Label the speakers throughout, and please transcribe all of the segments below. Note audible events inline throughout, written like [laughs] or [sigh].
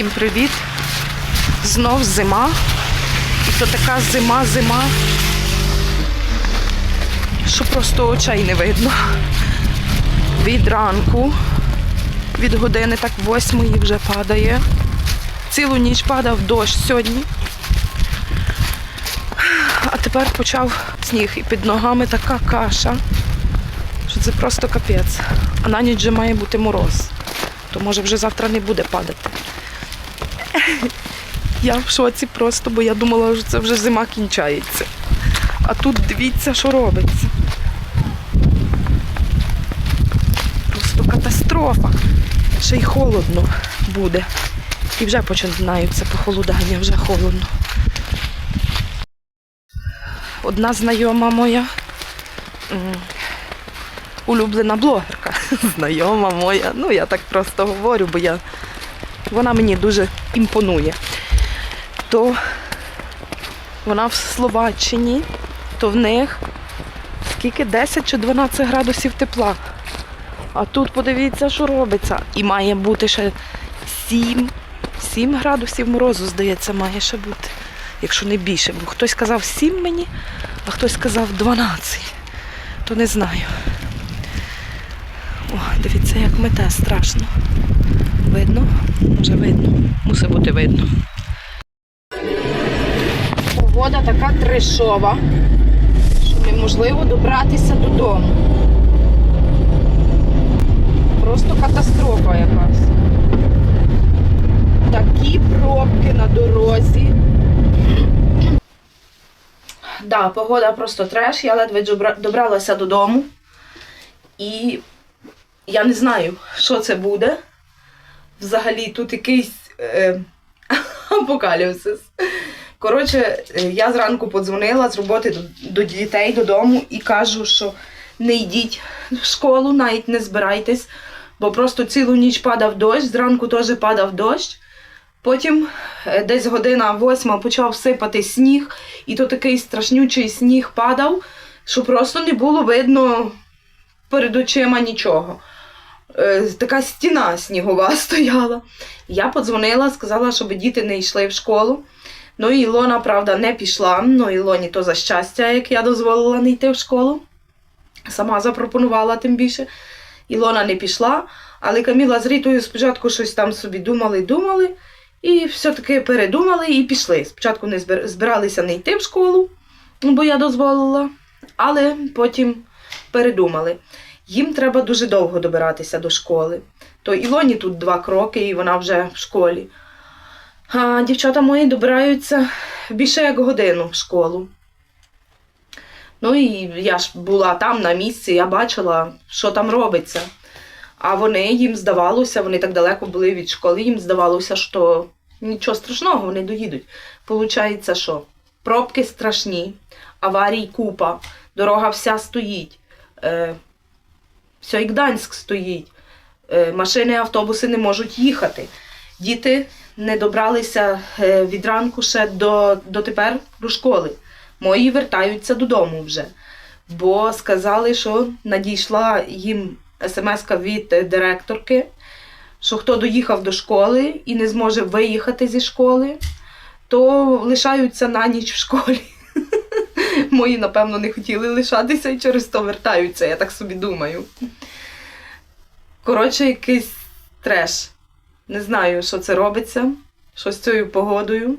Speaker 1: Всім привіт! Знов зима. І то така зима-зима, що просто очей не видно. Від ранку, від години так восьмої вже падає. Цілу ніч падав дощ сьогодні. А тепер почав сніг і під ногами така каша, що це просто капець. А на ніч вже має бути мороз. То може вже завтра не буде падати. Я в шоці просто, бо я думала, що це вже зима кінчається. А тут дивіться, що робиться. Просто катастрофа. Ще й холодно буде. І вже починаються похолодання, вже холодно. Одна знайома моя улюблена блогерка. [laughs] Знайома моя. Ну, я так просто говорю, бо я, вона мені дуже імпонує. То вона в Словаччині, то в них скільки 10 чи 12 градусів тепла. А тут подивіться, що робиться. І має бути ще 7, 7 градусів морозу, здається, має ще бути. Якщо не більше. Бо хтось сказав 7 мені, а хтось сказав 12. То не знаю. О, дивіться, як мете страшно. Видно? Може видно. Мусить бути видно. Погода така трешова, що неможливо добратися додому. Просто катастрофа якась. Такі пробки на дорозі. Да, погода просто треш. Я ледве добралася додому. І я не знаю, що це буде. Взагалі тут якийсь е, апокаліпсис. Коротше, е, я зранку подзвонила з роботи до, до дітей додому і кажу, що не йдіть в школу, навіть не збирайтесь, бо просто цілу ніч падав дощ, зранку теж падав дощ. Потім е, десь година восьма почав сипати сніг, і то такий страшнючий сніг падав, що просто не було видно перед очима нічого. Е, Така стіна снігова [laughs] стояла. Я подзвонила, сказала, щоб діти не йшли в школу. Ну, Ілона, правда, не пішла. Ну, Ілоні то за щастя, як я дозволила не йти в школу. Сама запропонувала тим більше. Ілона не пішла, але Каміла з Рітою спочатку щось там собі думали, думали, і все-таки передумали і пішли. Спочатку не збиралися не йти в школу, бо я дозволила, але потім передумали. Їм треба дуже довго добиратися до школи. То Ілоні тут два кроки, і вона вже в школі. А дівчата мої добираються більше як годину в школу. Ну і я ж була там на місці, я бачила, що там робиться. А вони їм здавалося, вони так далеко були від школи, їм здавалося, що нічого страшного, вони доїдуть. Получається, що пробки страшні, аварій купа, дорога вся стоїть, е, все і Гданськ стоїть, е, машини, автобуси не можуть їхати. Діти не добралися е, від ранку ще до, до тепер до школи. Мої вертаються додому вже. Бо сказали, що надійшла їм смс від директорки, що хто доїхав до школи і не зможе виїхати зі школи, то лишаються на ніч в школі. [laughs] Мої, напевно, не хотіли лишатися і через то вертаються, я так собі думаю. Коротше, якийсь треш. Не знаю, що це робиться, що з цією погодою.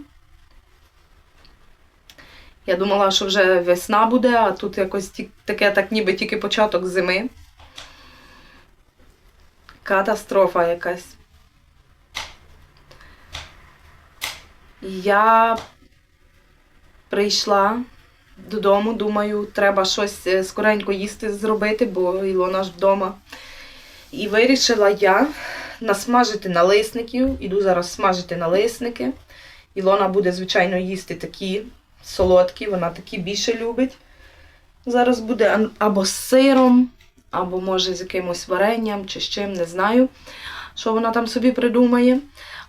Speaker 1: Я думала, що вже весна буде, а тут якось таке, так ніби тільки початок зими. Катастрофа якась. Я прийшла додому, думаю, треба щось е, скоренько їсти зробити, бо Ілона ж вдома. І вирішила я насмажити налисників. Іду зараз смажити налисники. Ілона буде, звичайно, їсти такі солодкі, вона такі більше любить. Зараз буде або з сиром, або може з якимось варенням чи з чим, не знаю, що вона там собі придумає.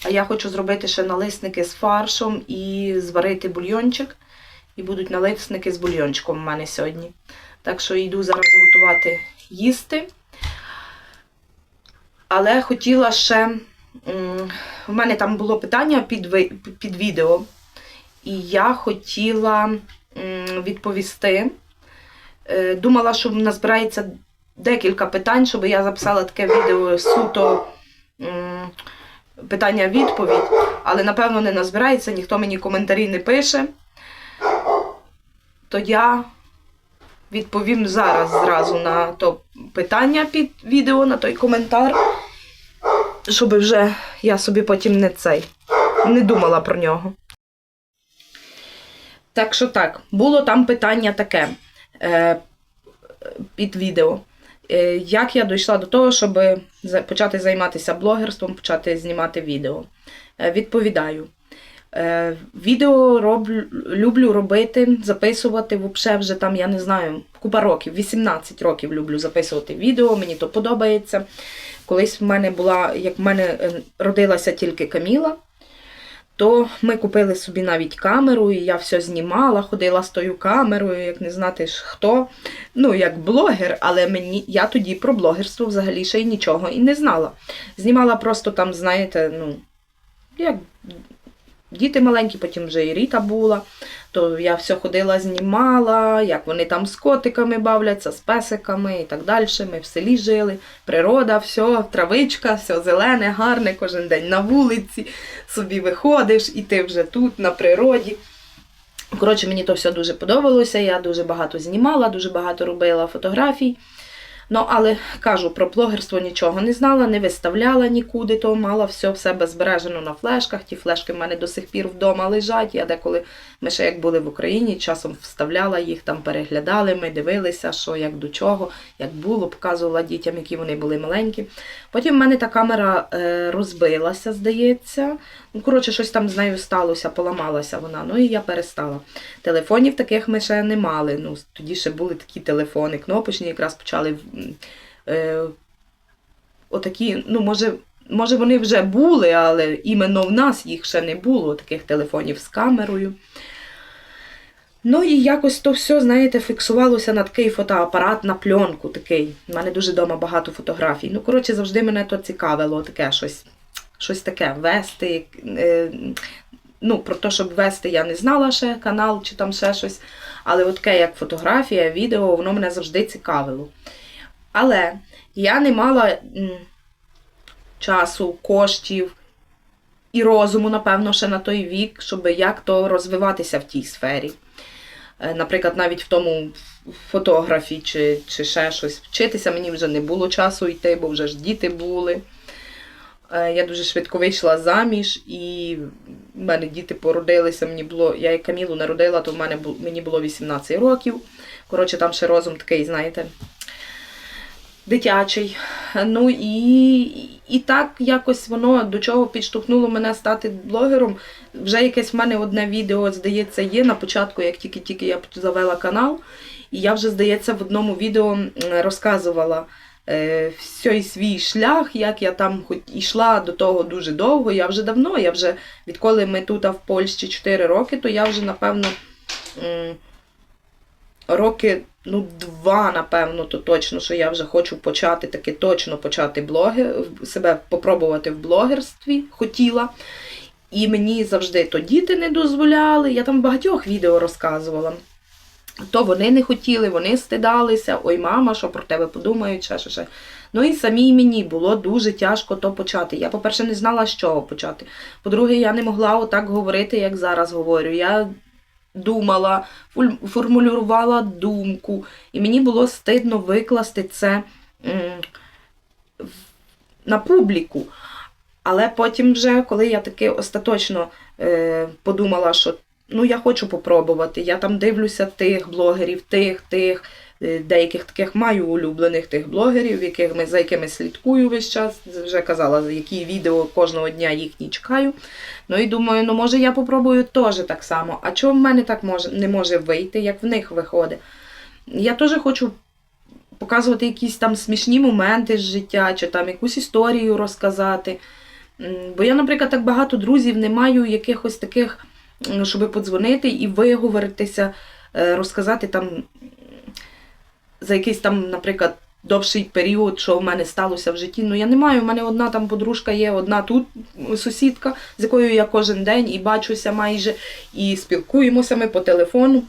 Speaker 1: А я хочу зробити ще налисники з фаршем і зварити бульйончик. І будуть налисники з бульйончиком у мене сьогодні. Так що йду зараз готувати їсти. Але хотіла ще в мене там було питання під, під відео, і я хотіла відповісти. Е, Думала, що назбирається декілька питань, щоб я записала таке відео суто питання-відповідь, але напевно не назбирається, ніхто мені коментарі не пише. То я відповім зараз зразу на то питання під відео, на той коментар, щоб вже я собі потім не цей не думала про нього. Так що так, було там питання таке е, під відео. Е, як я дійшла до того, щоб почати займатися блогерством, почати знімати відео? Е, відповідаю. Е, відео роблю, люблю робити, записувати взагалі вже там, я не знаю, купа років, 18 років люблю записувати відео, мені то подобається. Колись в мене була, як в мене е, родилася тільки Каміла, то ми купили собі навіть камеру, і я все знімала, ходила з тою камерою, як не знати ж хто. Ну, як блогер, але мені я тоді про блогерство взагалі ще й нічого і не знала. Знімала просто там, знаєте, ну, як діти маленькі, потім вже і Ріта була, то я все ходила, знімала, як вони там з котиками бавляться, з песиками і так далі. Ми в селі жили, природа, все, травичка, все зелене, гарне, кожен день на вулиці, собі виходиш, і ти вже тут, на природі. Коротше, мені то все дуже подобалося. Я дуже багато знімала, дуже багато робила фотографій. Ну, але кажу, про блогерство нічого не знала, не виставляла нікуди, то мала все в себе збережено на флешках. Ті флешки в мене до сих пір вдома лежать. Я деколи ми ще як були в Україні, часом вставляла їх, там переглядали, ми дивилися, що як до чого, як було, показувала дітям, які вони були маленькі. Потім в мене та камера е, розбилася, здається. Ну, коротше, щось там з нею сталося, поламалася вона. Ну і я перестала. Телефонів таких ми ще не мали. Ну, тоді ще були такі телефони, кнопочні, якраз почали е, отакі, ну, може, може, вони вже були, але іменно в нас їх ще не було, таких телефонів з камерою. Ну і якось то все, знаєте, фіксувалося на такий фотоапарат на пленку такий. У мене дуже вдома багато фотографій. Ну, коротше, завжди мене то цікавило, таке щось, щось таке вести. Е, ну, про те, щоб вести, я не знала ще канал чи там ще щось. Але от таке, як фотографія, відео, воно мене завжди цікавило. Але я не мала часу, коштів і розуму, напевно, ще на той вік, щоб як то розвиватися в тій сфері. Е, Наприклад, навіть в тому фотографі чи, чи ще щось. Вчитися мені вже не було часу йти, бо вже ж діти були. Е, Я дуже швидко вийшла заміж, і в мене діти породилися. Мені було, я Камілу народила, то в мене мені було 18 років. Коротше, там ще розум такий, знаєте, дитячий. Ну і, і так якось воно до чого підштовхнуло мене стати блогером. Вже якесь в мене одне відео, здається, є на початку, як тільки-тільки я завела канал. І я вже, здається, в одному відео розказувала е, всій свій шлях, як я там хоч йшла до того дуже довго. Я вже давно, я вже відколи ми тут в Польщі 4 роки, то я вже, напевно, роки, ну, два, напевно, то точно, що я вже хочу почати таки точно почати блоги, себе попробувати в блогерстві, хотіла. І мені завжди то діти не дозволяли. Я там багатьох відео розказувала. То вони не хотіли, вони стидалися. Ой, мама, що про тебе подумають, ще, ще, ще. Ну і самій мені було дуже тяжко то почати. Я, по-перше, не знала, з чого почати. По-друге, я не могла отак говорити, як зараз говорю. Я думала, формулювала думку, і мені було стидно викласти це на публіку. Але потім, вже, коли я таки остаточно е, подумала, що ну я хочу попробувати, я там дивлюся тих блогерів, тих, тих, деяких таких маю улюблених тих блогерів, яких ми, за якими слідкую весь час. Вже казала, які відео кожного дня їхні чекаю. Ну і думаю, ну може я попробую теж так само. А чого в мене так може, не може вийти, як в них виходить? Я теж хочу показувати якісь там смішні моменти з життя, чи там якусь історію розказати. Бо я, наприклад, так багато друзів не маю якихось таких, щоб подзвонити і виговоритися, е, розказати там за якийсь там, наприклад, довший період, що в мене сталося в житті. Ну я не маю. У мене одна там подружка є, одна тут сусідка, з якою я кожен день і бачуся майже, і спілкуємося ми по телефону.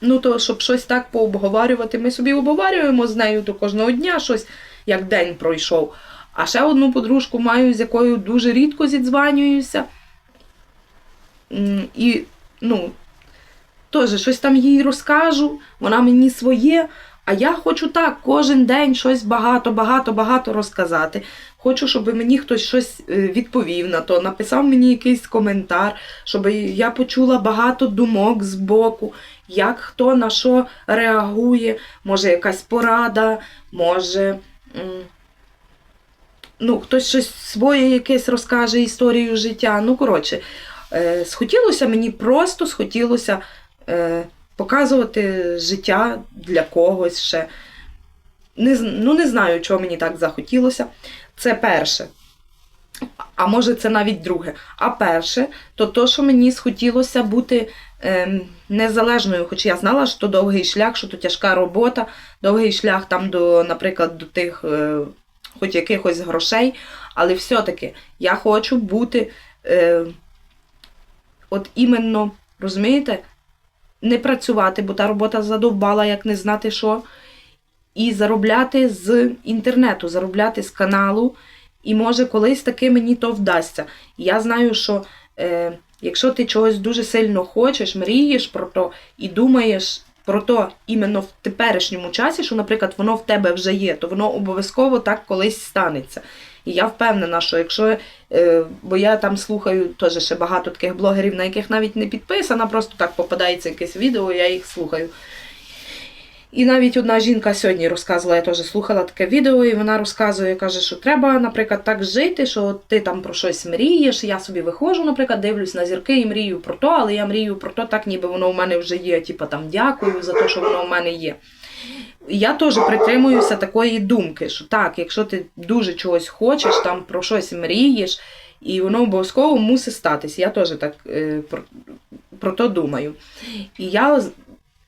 Speaker 1: Ну, то щоб щось так пообговорювати, ми собі обговорюємо з нею до кожного дня щось, як день пройшов. А ще одну подружку маю, з якою дуже рідко зідзванююся. І, ну, теж щось там їй розкажу, вона мені своє. А я хочу так кожен день щось багато, багато, багато розказати. Хочу, щоб мені хтось щось е, відповів на то, написав мені якийсь коментар, щоб я почула багато думок з боку, як хто на що реагує, може якась порада, може. Ну, хтось щось своє якесь розкаже історію життя. Ну, коротше, е, схотілося мені просто схотілося е, показувати життя для когось ще. Не, ну, не знаю, чого мені так захотілося. Це перше. А може, це навіть друге. А перше, то то, що мені схотілося бути ем, незалежною, хоч я знала, що то довгий шлях, що то тяжка робота, довгий шлях там до, наприклад, до тих е, хоч якихось грошей, але все-таки я хочу бути е, от іменно, розумієте, не працювати, бо та робота задовбала, як не знати що. І заробляти з інтернету, заробляти з каналу. І може колись таки мені то вдасться. Я знаю, що е, якщо ти чогось дуже сильно хочеш, мрієш про то і думаєш про то іменно в теперішньому часі, що, наприклад, воно в тебе вже є, то воно обов'язково так колись станеться. І я впевнена, що якщо, е, бо я там слухаю теж ще багато таких блогерів, на яких навіть не підписана, просто так попадається якесь відео, я їх слухаю. І навіть одна жінка сьогодні розказувала, я теж слухала таке відео, і вона розказує, каже, що треба, наприклад, так жити, що ти там про щось мрієш. Я собі виходжу, наприклад, дивлюсь на зірки і мрію про то, але я мрію про то, так ніби воно в мене вже є. Типа там дякую за те, що воно в мене є. Я теж притримуюся такої думки, що так, якщо ти дуже чогось хочеш, там про щось мрієш, і воно обов'язково мусить статись. Я теж так е, про, про то думаю. І я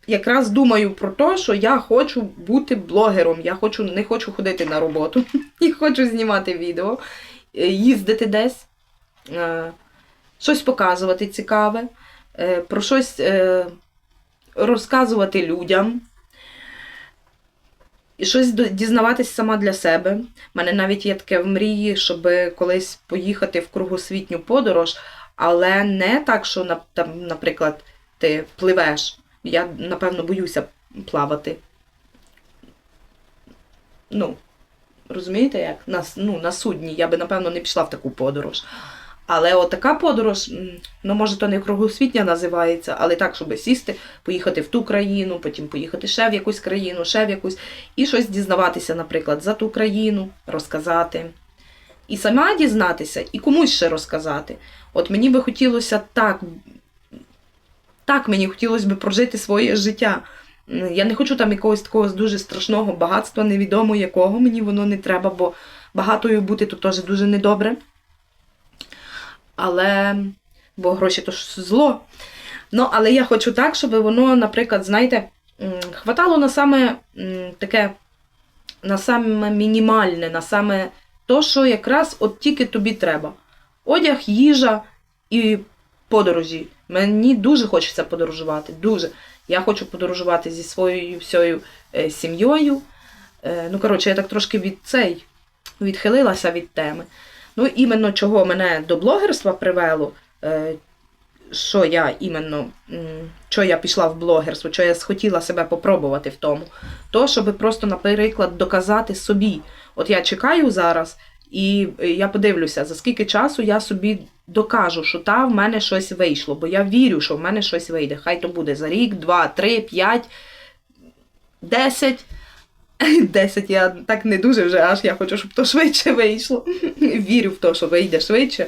Speaker 1: якраз думаю про те, що я хочу бути блогером. Я хочу, не хочу ходити на роботу, [laughs] і хочу знімати відео, е, їздити десь, е, щось показувати цікаве, е, про щось е, розказувати людям. І щось дізнаватись сама для себе. У мене навіть є таке в мрії, щоб колись поїхати в кругосвітню подорож, але не так, що, там, наприклад, ти пливеш. Я, напевно, боюся плавати. Ну, розумієте, як? На, ну, на судні я би, напевно, не пішла в таку подорож. Але от така подорож, ну, може, то не кругосвітня називається, але так, щоб сісти, поїхати в ту країну, потім поїхати ще в якусь країну, ще в якусь, і щось дізнаватися, наприклад, за ту країну, розказати. І сама дізнатися, і комусь ще розказати. От мені би хотілося так так мені хотілося б прожити своє життя. Я не хочу там якогось такого дуже страшного багатства, невідомо якого, мені воно не треба, бо багатою бути то теж дуже недобре. Але, бо гроші то ж зло. Ну, але я хочу так, щоб воно, наприклад, знаєте, хватало на саме таке, на саме мінімальне, на саме то, що якраз от тільки тобі треба. Одяг, їжа і подорожі. Мені дуже хочеться подорожувати. Дуже. Я хочу подорожувати зі своєю всією е, сім'єю. Е, ну, коротше, я так трошки від цей відхилилася від теми. Ну, іменно чого мене до блогерства привело, е, що я іменно, що я пішла в блогерство, що я схотіла себе попробувати в тому, то, щоб просто, наприклад, доказати собі. От я чекаю зараз, і е, я подивлюся, за скільки часу я собі докажу, що та в мене щось вийшло, бо я вірю, що в мене щось вийде. Хай то буде за рік, два, три, п'ять, десять. [laughs] Десять я так не дуже вже, аж я хочу, щоб то швидше вийшло. [laughs] Вірю в те, що вийде швидше.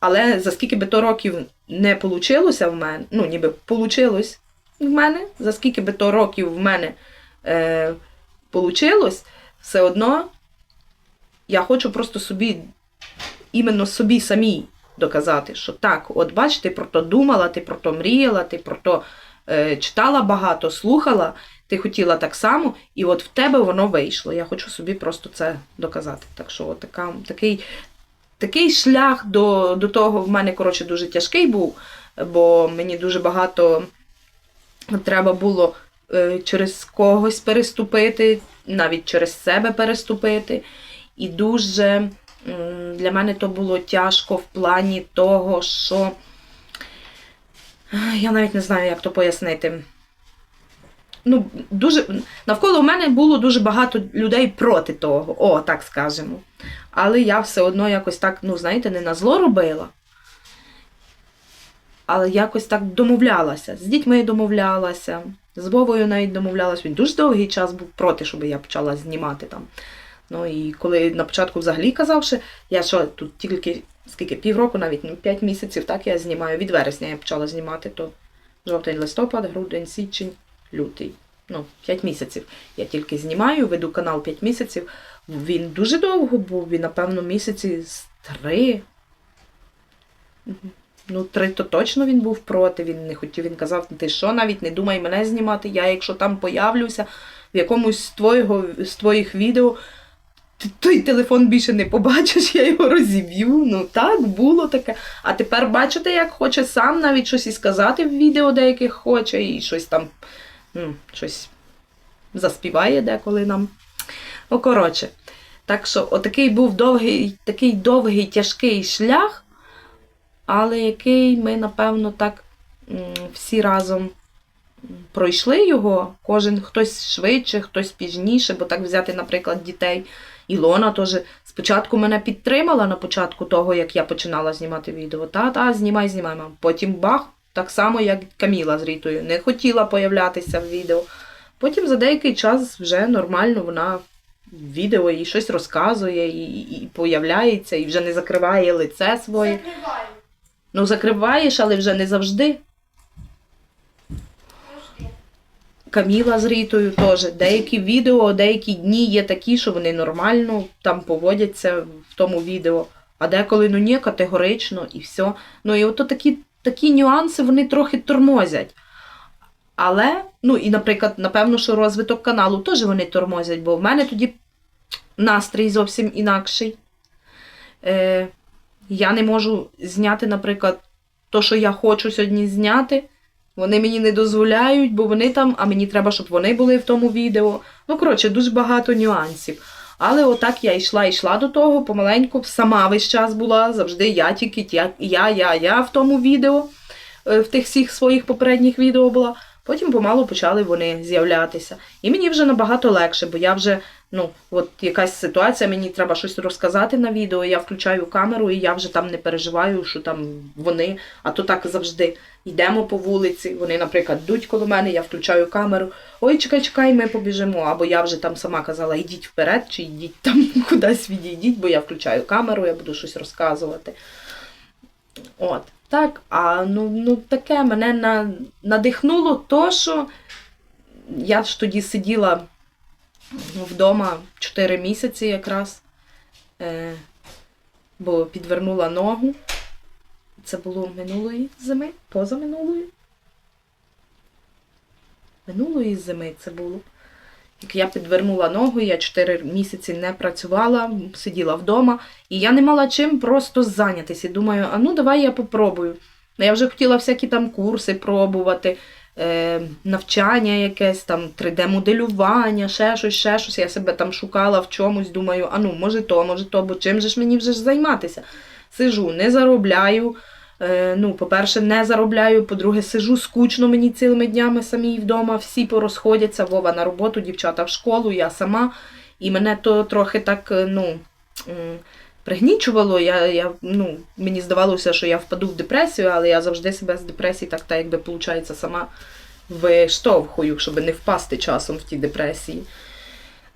Speaker 1: Але за скільки би то років не получилося в мене, ну ніби получилось в мене, за скільки би то років в мене е, получилось, все одно я хочу просто собі, іменно собі самій доказати, що так, от бач, ти про то думала, ти про то мріяла, ти про то е, читала багато, слухала. Ти хотіла так само, і от в тебе воно вийшло. Я хочу собі просто це доказати. Так що така, такий, такий шлях до, до того в мене, коротше, дуже тяжкий був, бо мені дуже багато треба було е, через когось переступити, навіть через себе переступити. І дуже для мене то було тяжко в плані того, що я навіть не знаю, як то пояснити. Ну, дуже, навколо мене було дуже багато людей проти того, о, так скажемо. Але я все одно якось так, ну, знаєте, не на зло робила. Але якось так домовлялася. З дітьми домовлялася, з Вовою навіть домовлялася. Він дуже довгий час був проти, щоб я почала знімати там. Ну і коли на початку взагалі казав, що я що тут тільки скільки півроку, навіть ну, 5 місяців, так я знімаю. Від вересня я почала знімати, то жовтень, листопад, грудень, січень, лютий. Ну, 5 місяців. Я тільки знімаю, веду канал 5 місяців. Він дуже довго був, він, напевно, місяці з три. Ну, три то точно він був проти. Він не хотів. Він казав, ти що, навіть не думай мене знімати. Я, якщо там появлюся в якомусь з, твоєго, з твоїх відео, ти той телефон більше не побачиш, я його розіб'ю. Ну так, було таке. А тепер бачите, як хоче сам навіть щось і сказати в відео деяких хоче, і щось там, щось заспіває деколи нам. Ну, коротше. Так що, отакий був довгий, такий довгий, тяжкий шлях, але який ми, напевно, так всі разом пройшли його. Кожен хтось швидше, хтось пізніше, бо так взяти, наприклад, дітей. Ілона теж спочатку мене підтримала на початку того, як я починала знімати відео. Та, та, знімай, знімай, мам. Потім бах, так само, як Каміла з Рітою. Не хотіла появлятися в відео. Потім за деякий час вже нормально вона в відео і щось розказує, і, і, і появляється, і вже не закриває лице своє.
Speaker 2: Закриваю.
Speaker 1: Ну, закриваєш, але вже не завжди. Каміла з Рітою теж. Деякі відео, деякі дні є такі, що вони нормально там поводяться в тому відео. А деколи ну ні, категорично і все. Ну і ото такі, такі нюанси вони трохи тормозять. Але, ну і, наприклад, напевно, що розвиток каналу теж вони тормозять, бо в мене тоді настрій зовсім інакший. Е, я не можу зняти, наприклад, то, що я хочу сьогодні зняти. Вони мені не дозволяють, бо вони там, а мені треба, щоб вони були в тому відео. Ну, коротше, дуже багато нюансів. Але отак я йшла, йшла до того, помаленьку, сама весь час була, завжди я тільки я, я, я, я в тому відео, е, в тих всіх своїх попередніх відео була. Потім помалу почали вони з'являтися. І мені вже набагато легше, бо я вже, ну, от якась ситуація, мені треба щось розказати на відео, я включаю камеру, і я вже там не переживаю, що там вони, а то так завжди йдемо по вулиці, вони, наприклад, йдуть коло мене, я включаю камеру. Ой, чекай, чекай, ми побіжимо. Або я вже там сама казала, йдіть вперед, чи йдіть там [laughs] кудись відійдіть, бо я включаю камеру, я буду щось розказувати. От. Так, а ну, ну таке мене на, надихнуло то, що я ж тоді сиділа вдома 4 місяці якраз, е, бо підвернула ногу. Це було минулої зими, позаминулої. Минулої зими це було. Як я підвернула ногу, я 4 місяці не працювала, сиділа вдома, і я не мала чим просто зайнятися. І Думаю, а ну давай я попробую. Ну, Я вже хотіла всякі там курси пробувати, навчання якесь, там 3D-моделювання, ще щось, ще щось. Я себе там шукала в чомусь, думаю, а ну, може то, може то, бо чим же ж мені вже ж займатися? Сижу, не заробляю. Е, ну, по-перше, не заробляю, по-друге, сижу скучно мені цілими днями самій вдома, всі порозходяться, Вова на роботу, дівчата в школу, я сама. І мене то трохи так, е, ну, пригнічувало. Я, я, ну, мені здавалося, що я впаду в депресію, але я завжди себе з депресії так, так якби, виходить, сама виштовхую, щоб не впасти часом в ті депресії.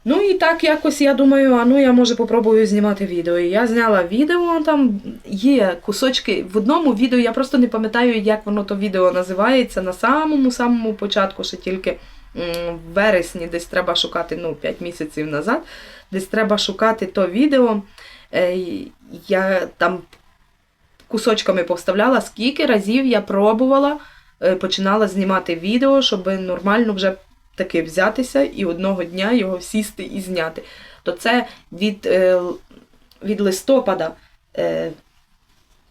Speaker 1: Ну і так якось я думаю, а ну я може попробую знімати відео. І я зняла відео, там є кусочки в одному відео, я просто не пам'ятаю, як воно то відео називається. На самому-самому початку, ще тільки в вересні, десь треба шукати, ну, 5 місяців назад, десь треба шукати то відео. Е, я там кусочками повставляла, скільки разів я пробувала, е, починала знімати відео, щоб нормально вже таки взятися і одного дня його сісти і зняти. То це від, е, від листопада.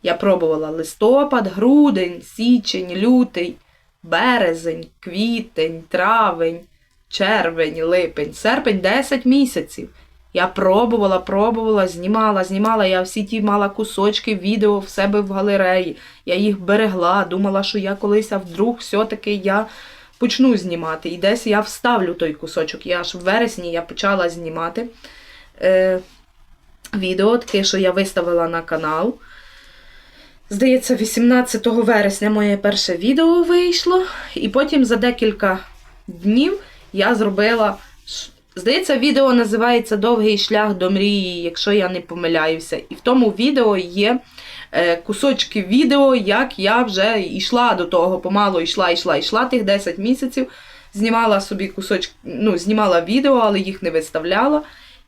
Speaker 1: Я пробувала листопад, грудень, січень, лютий, березень, квітень, травень, червень, липень, серпень 10 місяців. Я пробувала, пробувала, знімала, знімала. Я всі ті мала кусочки відео в себе в галереї. Я їх берегла, думала, що я колись, а вдруг все-таки я почну знімати. І десь я вставлю той кусочок. Я аж в вересні я почала знімати е, відео, таке, що я виставила на канал. Здається, 18 вересня моє перше відео вийшло, і потім за декілька днів я зробила. Здається, відео називається Довгий шлях до мрії, якщо я не помиляюся. І в тому відео є е, кусочки відео, як я вже йшла до того, помало йшла, йшла, йшла тих 10 місяців. Знімала собі кусочки, ну, знімала відео, але їх не виставляла.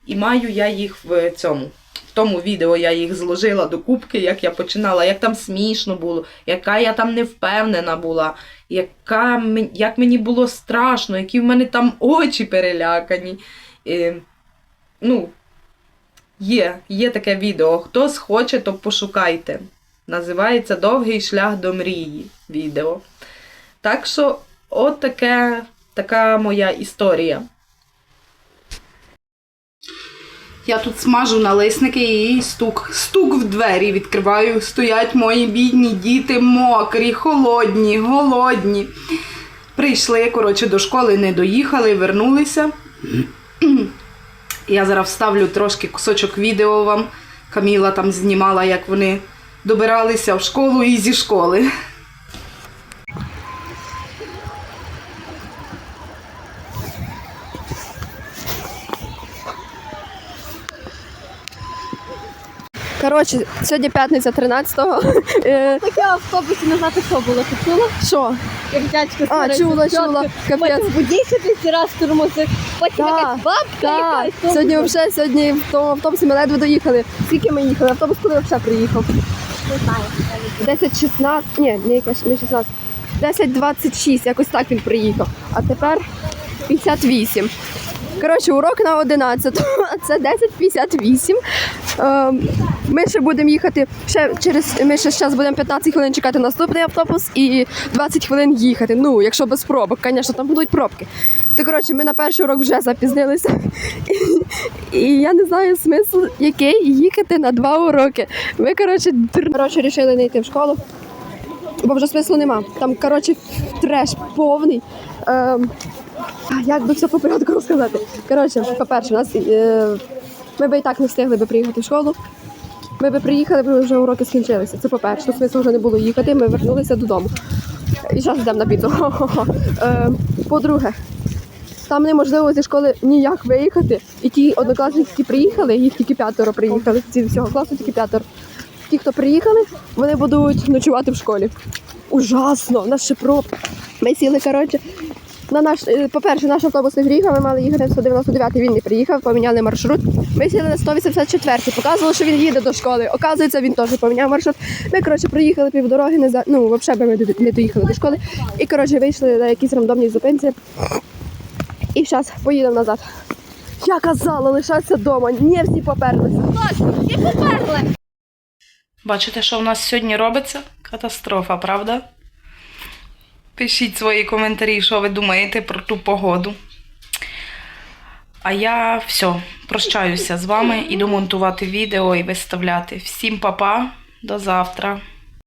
Speaker 1: І маю я їх в цьому. Тому відео я їх зложила до кубки, як я починала, як там смішно було, яка я там невпевнена була, яка, як мені було страшно, які в мене там очі перелякані. І, ну, є, є таке відео. Хто схоче, то пошукайте. Називається Довгий шлях до мрії відео. Так що, от таке, така моя історія. Я тут смажу налисники і стук. Стук в двері відкриваю. Стоять мої бідні діти, мокрі, холодні, голодні. Прийшли, коротше, до школи не доїхали, вернулися. Я зараз вставлю трошки кусочок відео вам. Каміла там знімала, як вони добиралися в школу і зі школи.
Speaker 2: Коротше, сьогодні п'ятниця 13-го. [laughs] Е,
Speaker 3: Таке в автобусі не знати, що було. Ти чула?
Speaker 2: Що?
Speaker 3: Як дядько
Speaker 2: А, чула, чула. Капець.
Speaker 3: Потім водійся десь раз тормозив. Потім
Speaker 2: Так,
Speaker 3: якась бабка
Speaker 2: Так,
Speaker 3: якась.
Speaker 2: сьогодні взагалі сьогодні в тому автобусі ми ледве доїхали. Скільки ми їхали? Автобус коли взагалі приїхав?
Speaker 3: Не знаю.
Speaker 2: 10-16, ні, не якась не 16. 10-26, якось так він приїхав. А тепер 58. Коротше, урок на 11, а [laughs] це 10.58. Ем, Ми ще будемо їхати ще через ми ще зараз будемо 15 хвилин чекати наступний автобус і 20 хвилин їхати. Ну, якщо без пробок, звісно, там будуть пробки. То коротше, ми на перший урок вже запізнилися. І, і я не знаю смисл, який їхати на два уроки. Ми коротше, коротше рішили не йти в школу. Бо вже смислу нема. Там, коротше, треш повний. Ем, як би все по порядку розказати? Коротше, по-перше, нас е, ми би і так не встигли би приїхати в школу. Ми би приїхали, бо вже уроки скінчилися. Це по-перше, смислу вже не було їхати, ми вернулися додому. І зараз йдемо на піцу. [laughs] Е, По-друге, там неможливо зі школи ніяк виїхати. І ті однокласники, які приїхали, їх тільки п'ятеро приїхали. Ці всього класу тільки п'ятеро. Ті, хто приїхали, вони будуть ночувати в школі. Ужасно, в нас ще проб. Ми сіли, коротше. На наш, е, по-перше, наш автобус не приїхав, ми мали їхати на 199 він не приїхав, поміняли маршрут. Ми сіли на 184 показувало, що він їде до школи. Оказується, він теж поміняв маршрут. Ми, коротше, приїхали півдороги, не за... ну, взагалі би ми не доїхали до школи. І, коротше, вийшли на якійсь рандомній зупинці. І зараз поїдемо назад. Я казала, лишатися вдома. Ні, всі поперлися.
Speaker 3: Всі поперли.
Speaker 1: Бачите, що в нас сьогодні робиться? Катастрофа, правда? Пишіть свої коментарі, що ви думаєте про ту погоду. А я все, прощаюся з вами, іду монтувати відео і виставляти. Всім па-па, до завтра.